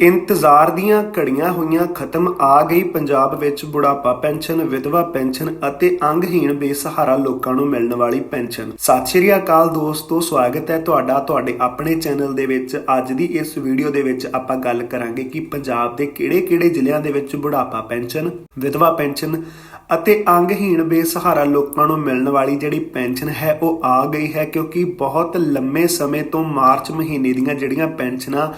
ਇੰਤਜ਼ਾਰ ਦੀਆਂ ਘੜੀਆਂ ਹੋਈਆਂ ਖਤਮ ਆ ਗਈ। ਪੰਜਾਬ ਵਿੱਚ ਬੁਢਾਪਾ ਪੈਨਸ਼ਨ, ਵਿਧਵਾ ਪੈਨਸ਼ਨ ਅਤੇ ਅੰਗਹੀਣ ਬੇਸਹਾਰਾ ਲੋਕਾਂ ਨੂੰ ਮਿਲਣ ਵਾਲੀ ਪੈਨਸ਼ਨ। ਸਤਿ ਸ਼੍ਰੀ ਅਕਾਲ ਦੋਸਤੋ, ਸਵਾਗਤ ਹੈ ਤੁਹਾਡਾ ਤੁਹਾਡੇ ਆਪਣੇ ਚੈਨਲ ਦੇ ਵਿੱਚ। ਅੱਜ ਦੀ ਇਸ ਵੀਡੀਓ ਦੇ ਵਿੱਚ ਆਪਾਂ ਗੱਲ ਕਰਾਂਗੇ ਕਿ ਪੰਜਾਬ ਦੇ ਕਿਹੜੇ-ਕਿਹੜੇ ਜ਼ਿਲ੍ਹਿਆਂ ਦੇ ਵਿੱਚ ਬੁਢਾਪਾ ਪੈਨਸ਼ਨ, ਵਿਧਵਾ ਪੈਨਸ਼ਨ ਅਤੇ ਅੰਗਹੀਣ ਬੇਸਹਾਰਾ ਲੋਕਾਂ ਨੂੰ ਮਿਲਣ ਵਾਲੀ ਜਿਹੜੀ ਪੈਨਸ਼ਨ ਹੈ, ਉਹ ਆ ਗਈ ਹੈ ਕਿਉਂਕਿ ਬਹੁਤ ਲੰਮੇ ਸਮੇਂ ਤੋਂ ਮਾਰਚ ਮਹੀਨੇ ਦੀਆਂ ਜਿਹੜੀਆਂ ਪੈਨਸ਼ਨਾਂ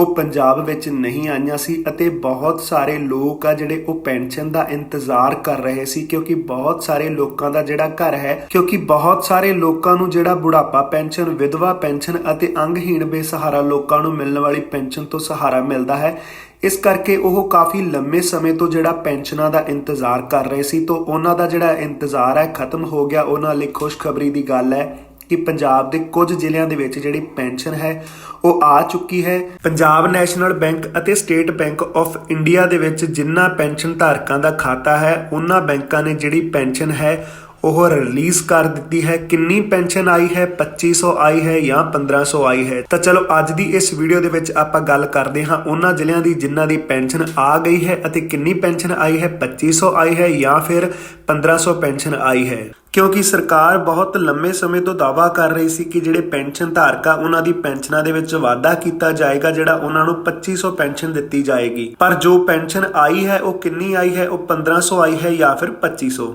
ਉਹ ਪੰਜਾਬ ਵਿੱਚ ਨਹੀਂ ਆਈਆਂ ਸੀ ਅਤੇ ਬਹੁਤ ਸਾਰੇ ਲੋਕ ਆ ਜਿਹੜੇ ਉਹ ਪੈਨਸ਼ਨ ਦਾ ਇੰਤਜ਼ਾਰ ਕਰ ਰਹੇ ਸੀ ਕਿਉਂਕਿ ਬਹੁਤ ਸਾਰੇ ਲੋਕਾਂ ਦਾ ਜਿਹੜਾ ਘਰ ਹੈ, ਕਿਉਂਕਿ ਬਹੁਤ ਸਾਰੇ ਲੋਕਾਂ ਨੂੰ ਜਿਹੜਾ ਬੁਢਾਪਾ ਪੈਨਸ਼ਨ, ਵਿਧਵਾ ਪੈਨਸ਼ਨ ਅਤੇ ਅੰਗਹੀਣ ਬੇਸਹਾਰਾ ਲੋਕਾਂ ਨੂੰ ਮਿਲਣ ਵਾਲੀ ਪੈਨਸ਼ਨ ਤੋਂ ਸਹਾਰਾ ਮਿਲਦਾ ਹੈ। ਇਸ ਕਰਕੇ ਉਹ ਕਾਫੀ ਲੰਮੇ ਸਮੇਂ ਤੋਂ ਜਿਹੜਾ ਪੈਨਸ਼ਨਾਂ ਦਾ ਇੰਤਜ਼ਾਰ ਕਰ ਰਹੇ ਸੀ। ਤੋਂ ਉਹਨਾਂ ਦਾ ਜਿਹੜਾ ਇੰਤਜ਼ਾਰ ਹੈ, ਖਤਮ ਹੋ ਗਿਆ। ਉਹਨਾਂ ਲਈ ਖੁਸ਼ਖਬਰੀ ਦੀ ਗੱਲ ਹੈ। ਕਿ ਪੰਜਾਬ ਦੇ ਕੁਝ ਜ਼ਿਲ੍ਹਿਆਂ ਦੇ ਵਿੱਚ ਜਿਹੜੀ ਪੈਨਸ਼ਨ ਹੈ, ਉਹ ਆ ਚੁੱਕੀ ਹੈ। ਪੰਜਾਬ ਨੈਸ਼ਨਲ ਬੈਂਕ ਅਤੇ ਸਟੇਟ ਬੈਂਕ ਆਫ ਇੰਡੀਆ ਦੇ ਵਿੱਚ ਜਿੰਨਾ ਪੈਨਸ਼ਨ ਧਾਰਕਾਂ ਦਾ ਖਾਤਾ ਹੈ, ਉਹਨਾਂ ਬੈਂਕਾਂ ਨੇ ਜਿਹੜੀ ਪੈਨਸ਼ਨ ਹੈ, ਉਹ ਰਿਲੀਜ਼ ਕਰ ਦਿੱਤੀ ਹੈ। ਕਿੰਨੀ ਪੈਨਸ਼ਨ ਆਈ ਹੈ? 2500 ਆਈ ਹੈ ਜਾਂ 1500 ਆਈ ਹੈ? ਤਾਂ ਚਲੋ, ਅੱਜ ਦੀ ਇਸ ਵੀਡੀਓ ਦੇ ਵਿੱਚ ਆਪਾਂ ਗੱਲ ਕਰਦੇ ਹਾਂ ਉਹਨਾਂ ਜ਼ਿਲ੍ਹਿਆਂ ਦੀ ਜਿਨ੍ਹਾਂ ਦੀ ਪੈਨਸ਼ਨ ਆ ਗਈ ਹੈ ਅਤੇ ਕਿੰਨੀ ਪੈਨਸ਼ਨ ਆਈ ਹੈ? 2500 ਆਈ ਹੈ ਜਾਂ ਫਿਰ 1500 ਪੈਨਸ਼ਨ ਆਈ ਹੈ? ਕਿਉਂਕਿ ਸਰਕਾਰ ਬਹੁਤ ਲੰਮੇ ਸਮੇਂ ਤੋਂ ਦਾਅਵਾ ਕਰ ਰਹੀ ਸੀ ਕਿ ਜਿਹੜੇ ਪੈਨਸ਼ਨ ਧਾਰਕ ਆ ਉਹਨਾਂ ਦੀ ਪੈਨਸ਼ਨਾਂ ਦੇ ਵਿੱਚ ਵਾਧਾ ਕੀਤਾ ਜਾਏਗਾ, ਜਿਹੜਾ ਉਹਨਾਂ ਨੂੰ 2500 ਪੈਨਸ਼ਨ ਦਿੱਤੀ ਜਾਏਗੀ। ਪਰ ਜੋ ਪੈਨਸ਼ਨ ਆਈ ਹੈ, ਉਹ ਕਿੰਨੀ ਆਈ ਹੈ? ਉਹ 1500 ਆਈ ਹੈ ਜਾਂ ਫਿਰ 2500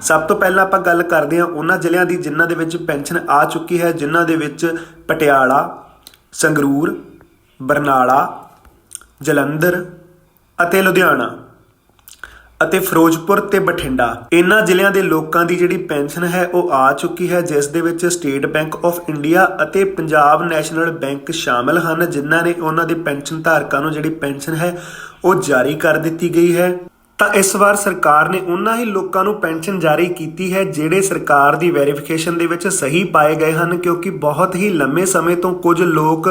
ਸਭ ਤੋਂ ਪਹਿਲਾਂ ਆਪਾਂ ਗੱਲ ਕਰਦੇ ਹਾਂ ਉਹਨਾਂ ਜ਼ਿਲ੍ਹਿਆਂ ਦੀ ਜਿਨ੍ਹਾਂ ਦੇ ਵਿੱਚ ਪੈਨਸ਼ਨ ਆ ਚੁੱਕੀ ਹੈ, ਜਿਨ੍ਹਾਂ ਦੇ ਵਿੱਚ ਪਟਿਆਲਾ, ਸੰਗਰੂਰ, ਬਰਨਾਲਾ, ਜਲੰਧਰ ਅਤੇ ਲੁਧਿਆਣਾ। ਅਤੇ ਫਿਰੋਜ਼ਪੁਰ ਤੇ ਬਠਿੰਡਾ। ਇਹਨਾਂ ਜ਼ਿਲ੍ਹਿਆਂ ਦੇ ਲੋਕਾਂ ਦੀ ਜਿਹੜੀ ਪੈਨਸ਼ਨ ਹੈ, ਉਹ ਆ ਚੁੱਕੀ ਹੈ, ਜਿਸ ਦੇ ਵਿੱਚ ਸਟੇਟ ਬੈਂਕ ਆਫ ਇੰਡੀਆ ਅਤੇ ਪੰਜਾਬ ਨੈਸ਼ਨਲ ਬੈਂਕ ਸ਼ਾਮਲ ਹਨ, ਜਿਨ੍ਹਾਂ ਨੇ ਉਹਨਾਂ ਦੇ ਪੈਨਸ਼ਨ ਧਾਰਕਾਂ ਨੂੰ ਜਿਹੜੀ ਪੈਨਸ਼ਨ ਹੈ, ਉਹ ਜਾਰੀ ਕਰ ਦਿੱਤੀ ਗਈ ਹੈ। ਤਾਂ ਇਸ ਵਾਰ ਸਰਕਾਰ ਨੇ ਉਹਨਾਂ ਹੀ ਲੋਕਾਂ ਨੂੰ ਪੈਨਸ਼ਨ ਜਾਰੀ ਕੀਤੀ ਹੈ ਜਿਹੜੇ ਸਰਕਾਰ ਦੀ ਵੈਰੀਫਿਕੇਸ਼ਨ ਦੇ ਵਿੱਚ ਸਹੀ ਪਾਏ ਗਏ ਹਨ, ਕਿਉਂਕਿ ਬਹੁਤ ਹੀ ਲੰਮੇ ਸਮੇਂ ਤੋਂ ਕੁਝ ਲੋਕ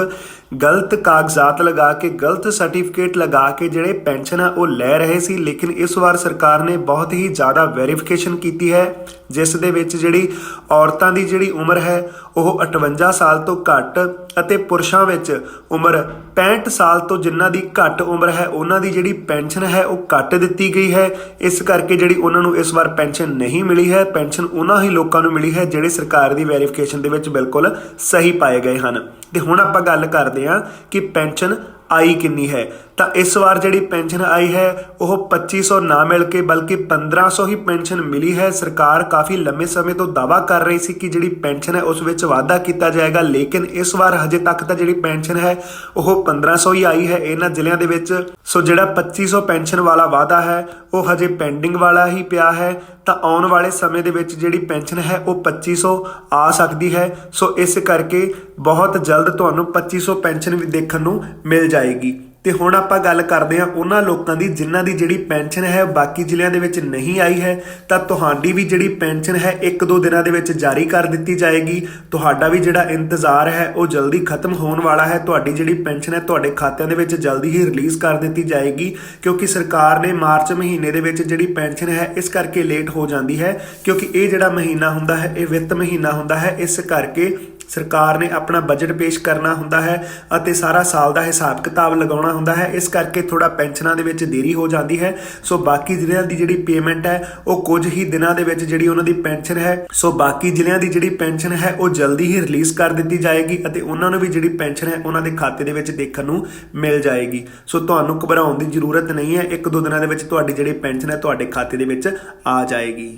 ਗਲਤ ਕਾਗਜ਼ਾਤ ਲਗਾ ਕੇ, ਗਲਤ ਸਰਟੀਫਿਕੇਟ ਲਗਾ ਕੇ ਜਿਹੜੇ ਪੈਨਸ਼ਨ ਆ ਉਹ ਲੈ ਰਹੇ ਸੀ, ਲੇਕਿਨ ਇਸ ਵਾਰ ਸਰਕਾਰ ਨੇ ਬਹੁਤ ਹੀ ਜ਼ਿਆਦਾ ਵੈਰੀਫਿਕੇਸ਼ਨ ਕੀਤੀ ਹੈ। ਜਿਸ ਦੇ ਵਿੱਚ ਜਿਹੜੀ ਔਰਤਾਂ ਦੀ ਜਿਹੜੀ ਉਮਰ ਹੈ, ਉਹ 58 ਸਾਲ ਤੋਂ ਘੱਟ ਅਤੇ ਪੁਰਸ਼ਾਂ ਵਿੱਚ ਉਮਰ 65 ਸਾਲ ਤੋਂ ਜਿਨ੍ਹਾਂ ਦੀ ਘੱਟ ਉਮਰ ਹੈ, ਉਹਨਾਂ ਦੀ ਜਿਹੜੀ ਪੈਨਸ਼ਨ ਹੈ, ਉਹ ਕੱਟ ਦਿੱਤੀ ਗਈ ਹੈ। ਇਸ ਕਰਕੇ ਜਿਹੜੀ ਉਹਨਾਂ ਨੂੰ ਇਸ ਵਾਰ ਪੈਨਸ਼ਨ ਨਹੀਂ ਮਿਲੀ ਹੈ, ਪੈਨਸ਼ਨ ਉਹਨਾਂ ਹੀ ਲੋਕਾਂ ਨੂੰ ਮਿਲੀ ਹੈ, ਜਿਹੜੇ ਸਰਕਾਰ ਦੀ ਵੈਰੀਫਿਕੇਸ਼ਨ ਦੇ ਵਿੱਚ ਬਿਲਕੁਲ ਸਹੀ ਪਾਏ ਗਏ ਹਨ। ਤੇ ਹੁਣ ਆਪਾਂ ਗੱਲ ਕਰਦੇ ਹਾਂ ਕਿ ਪੈਨਸ਼ਨ ਆਈ ਕਿੰਨੀ ਹੈ? ਤਾਂ ਇਸ ਵਾਰ ਜਿਹੜੀ ਪੈਨਸ਼ਨ ਆਈ ਹੈ, ਉਹ 2500 ਨਾ ਮਿਲ ਕੇ ਬਲਕਿ 1500 ਹੀ ਪੈਨਸ਼ਨ ਮਿਲੀ ਹੈ। ਸਰਕਾਰ ਕਾਫੀ ਲੰਮੇ ਸਮੇਂ ਤੋਂ ਦਾਵਾ ਕਰ ਰਹੀ ਸੀ ਕਿ ਜਿਹੜੀ ਪੈਨਸ਼ਨ ਹੈ, ਉਸ ਵਿੱਚ ਵਾਧਾ ਕੀਤਾ ਜਾਏਗਾ। ਲੇਕਿਨ ਇਸ ਵਾਰ ਹਜੇ ਤੱਕ ਤਾਂ ਜਿਹੜੀ ਪੈਨਸ਼ਨ ਹੈ, ਉਹ 1500 ਹੀ ਆਈ ਹੈ ਇਹਨਾਂ ਜ਼ਿਲ੍ਹਿਆਂ ਦੇ ਵਿੱਚ। ਸੋ ਜਿਹੜਾ 2500 ਪੈਨਸ਼ਨ ਵਾਲਾ ਵਾਅਦਾ ਹੈ, ਉਹ ਹਜੇ ਪੈਂਡਿੰਗ ਵਾਲਾ ਹੀ ਪਿਆ ਹੈ। ਤਾਂ ਆਉਣ ਵਾਲੇ ਸਮੇਂ ਦੇ ਵਿੱਚ ਜਿਹੜੀ ਪੈਨਸ਼ਨ ਹੈ ਉਹ 2500 ਆ ਸਕਦੀ ਹੈ। ਸੋ ਇਸ ਕਰਕੇ ਬਹੁਤ ਜਲਦ ਤੁਹਾਨੂੰ 2500 ਪੈਨਸ਼ਨ ਵੀ ਦੇਖਣ ਨੂੰ ਮਿਲ ਜਾਏਗੀ। ਤੇ ਹੁਣ ਆਪਾਂ ਗੱਲ ਕਰਦੇ ਹਾਂ ਉਹਨਾਂ ਲੋਕਾਂ ਦੀ ਜਿਨ੍ਹਾਂ ਦੀ ਜਿਹੜੀ ਪੈਨਸ਼ਨ ਹੈ, ਬਾਕੀ ਜ਼ਿਲ੍ਹਿਆਂ ਦੇ ਵਿੱਚ ਨਹੀਂ ਆਈ ਹੈ, ਤਾਂ ਤੁਹਾਡੀ ਵੀ ਜਿਹੜੀ ਪੈਨਸ਼ਨ ਹੈ, ਇੱਕ ਦੋ ਦਿਨਾਂ ਦੇ ਵਿੱਚ ਜਾਰੀ ਕਰ ਦਿੱਤੀ ਜਾਏਗੀ। ਤੁਹਾਡਾ ਵੀ ਜਿਹੜਾ ਇੰਤਜ਼ਾਰ ਹੈ, ਉਹ ਜਲਦੀ ਖਤਮ ਹੋਣ ਵਾਲਾ ਹੈ। ਤੁਹਾਡੀ ਜਿਹੜੀ ਪੈਨਸ਼ਨ ਹੈ, ਤੁਹਾਡੇ ਖਾਤਿਆਂ ਦੇ ਵਿੱਚ ਜਲਦੀ ਹੀ ਰਿਲੀਜ਼ ਕਰ ਦਿੱਤੀ ਜਾਏਗੀ, ਕਿਉਂਕਿ ਸਰਕਾਰ ਨੇ ਮਾਰਚ ਮਹੀਨੇ ਦੇ ਵਿੱਚ ਜਿਹੜੀ ਪੈਨਸ਼ਨ ਹੈ, ਇਸ ਕਰਕੇ ਲੇਟ ਹੋ ਜਾਂਦੀ ਹੈ, ਕਿਉਂਕਿ ਇਹ ਜਿਹੜਾ ਮਹੀਨਾ ਹੁੰਦਾ ਹੈ, ਇਹ ਵਿੱਤ ਮਹੀਨਾ ਹੁੰਦਾ ਹੈ, ਇਸ ਕਰਕੇ ਸਰਕਾਰ ਨੇ ਆਪਣਾ ਬਜਟ ਪੇਸ਼ ਕਰਨਾ ਹੁੰਦਾ ਹੈ ਅਤੇ ਸਾਰਾ ਸਾਲ ਦਾ ਹਿਸਾਬ ਕਿਤਾਬ ਲਗਾਉਣਾ ਹੁੰਦਾ ਹੈ। ਇਸ ਕਰਕੇ ਥੋੜਾ ਪੈਨਸ਼ਨਾਂ ਦੇ ਵਿੱਚ ਦੇਰੀ ਹੋ ਜਾਂਦੀ ਹੈ। ਸੋ ਬਾਕੀ ਜ਼ਿਲ੍ਹਿਆਂ ਦੀ ਜਿਹੜੀ ਪੇਮੈਂਟ ਹੈ, ਉਹ ਕੁਝ ਹੀ ਦਿਨਾਂ ਦੇ ਵਿੱਚ ਜਿਹੜੀ ਉਹਨਾਂ ਦੀ ਪੈਨਸ਼ਨ ਹੈ, ਸੋ ਬਾਕੀ ਜ਼ਿਲ੍ਹਿਆਂ ਦੀ ਜਿਹੜੀ ਪੈਨਸ਼ਨ ਹੈ, ਉਹ ਜਲਦੀ ਹੀ ਰਿਲੀਜ਼ ਕਰ ਦਿੱਤੀ ਜਾਏਗੀ ਅਤੇ ਉਹਨਾਂ ਨੂੰ ਵੀ ਜਿਹੜੀ ਪੈਨਸ਼ਨ ਹੈ, ਉਹਨਾਂ ਦੇ ਖਾਤੇ ਦੇ ਵਿੱਚ ਦੇਖਣ ਨੂੰ ਮਿਲ ਜਾਏਗੀ। ਸੋ ਤੁਹਾਨੂੰ ਘਬਰਾਉਣ ਦੀ ਜ਼ਰੂਰਤ ਨਹੀਂ ਹੈ। ਇੱਕ ਦੋ ਦਿਨਾਂ ਦੇ ਵਿੱਚ ਤੁਹਾਡੀ ਜਿਹੜੀ ਪੈਨਸ਼ਨ ਹੈ, ਤੁਹਾਡੇ ਖਾਤੇ ਦੇ ਵਿੱਚ ਆ ਜਾਏਗੀ।